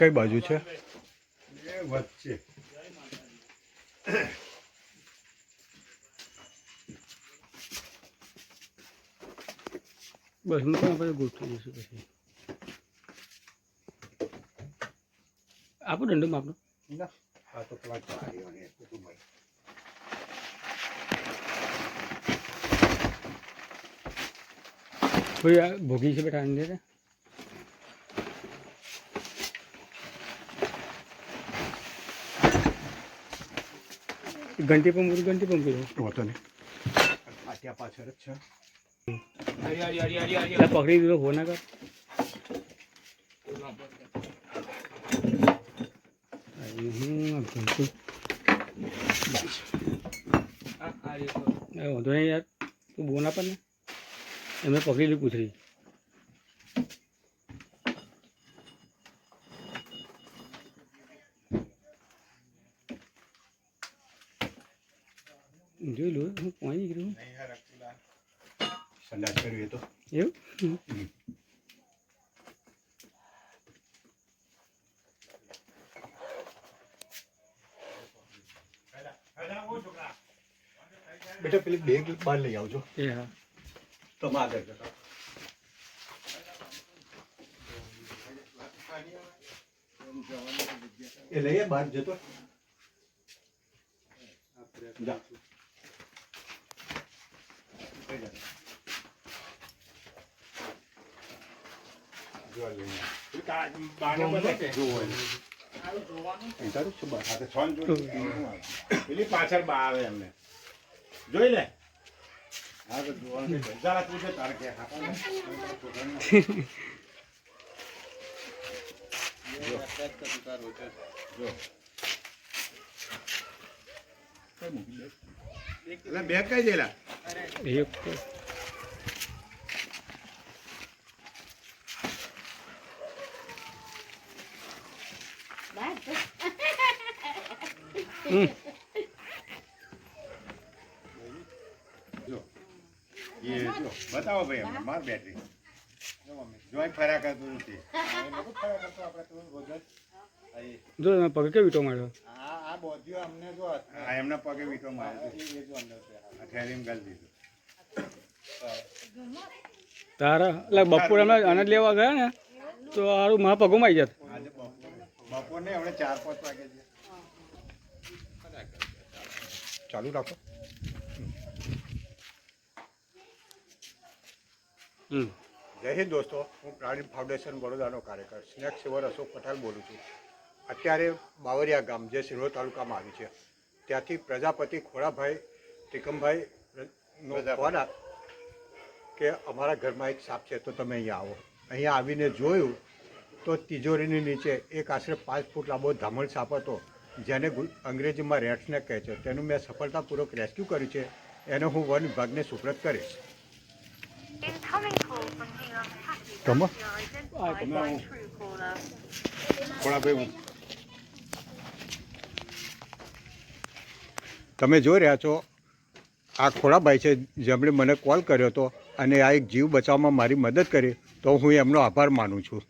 કઈ બાજુ છે? એ વચ્ચે. બસ હું પણ પછી ગોઠવી દઈશું પછી. આપો દંડો આપનો ના આ તો પેલા કોઈ આ ભોગી છે બેટા અંદર? ઘંટી પંપ ઘંટી પંપ કર્યો વાંધો નહીં. પાછળ જ છે. પકડી દીધો ફોન કર. વાંધો નહીં યાર તું બોના પણ ને. એમને પકડી લીધી પૂછડી. જોઈ લો હું પહોંચી ગયું સંડાસ કર્યું એ તો એવું બેટા પેલી બેગ બહાર લઈ આવજો એ હા તમે આગળ જતા એ લઈએ બહાર જતો જા. જો આ લઈને આવ. જો આ લઈને. અહીં તારું શું બહાર? પેલી પાછળ બા આવે એમને જોઈ લે હા તો જોવાનું જરા પૂછે તારે એટલે કઈ દેલા એક જો બતાવો ભાઈ અમને માર બેટરી. જોઈ ફર્યા કરતું નથી જો એમાં પગે કેવી વીટો માર્યો? આ એમના પગે વીંટો માર્યો. આ થેલીમાં ગાલી દીધું. તારા એટલે બપોર અમે અનાજ લેવા ગયા ને તો સારું મારા પગોમાં આવી જાત આજે બપોર બપોર ને હમણાં ચાર પાંચ વાગે ચાલુ રાખો. હમ. જય હિન્દ દોસ્તો હું પ્રાણી ફાઉન્ડેશન બરોડાનો કાર્યકર સ્નેક સેવર અશોક પટેલ બોલું છું. અત્યારે બાવરિયા ગામ જે સિરોડ તાલુકામાં આવ્યું છે. ત્યાંથી પ્રજાપતિ ખોડાભાઈ ટીકમભાઈ નો ફોન આ- કે અમારા ઘરમાં એક સાપ છે તો તમે અહીંયા આવો. અહીંયા આવીને જોયું તો તિજોરીની નીચે એક આશરે પાંચ ફૂટ લાંબો ધામણ સાપ હતો જેને અંગ્રેજીમાં રેટ્સને કહે છે. તેનું મેં સફળતાપૂર્વક રેસ્ક્યુ કર્યું છે. એને હું વન વિભાગને સુપ્રત કરીશ. તમે જોઈ રહ્યા છો આ ખોડાભાઈ છે, જેમણે મને કોલ કર્યો હતો અને આ એક જીવ બચાવવામાં મારી મદદ કરી, તો હું એમનો આભાર માનું છું.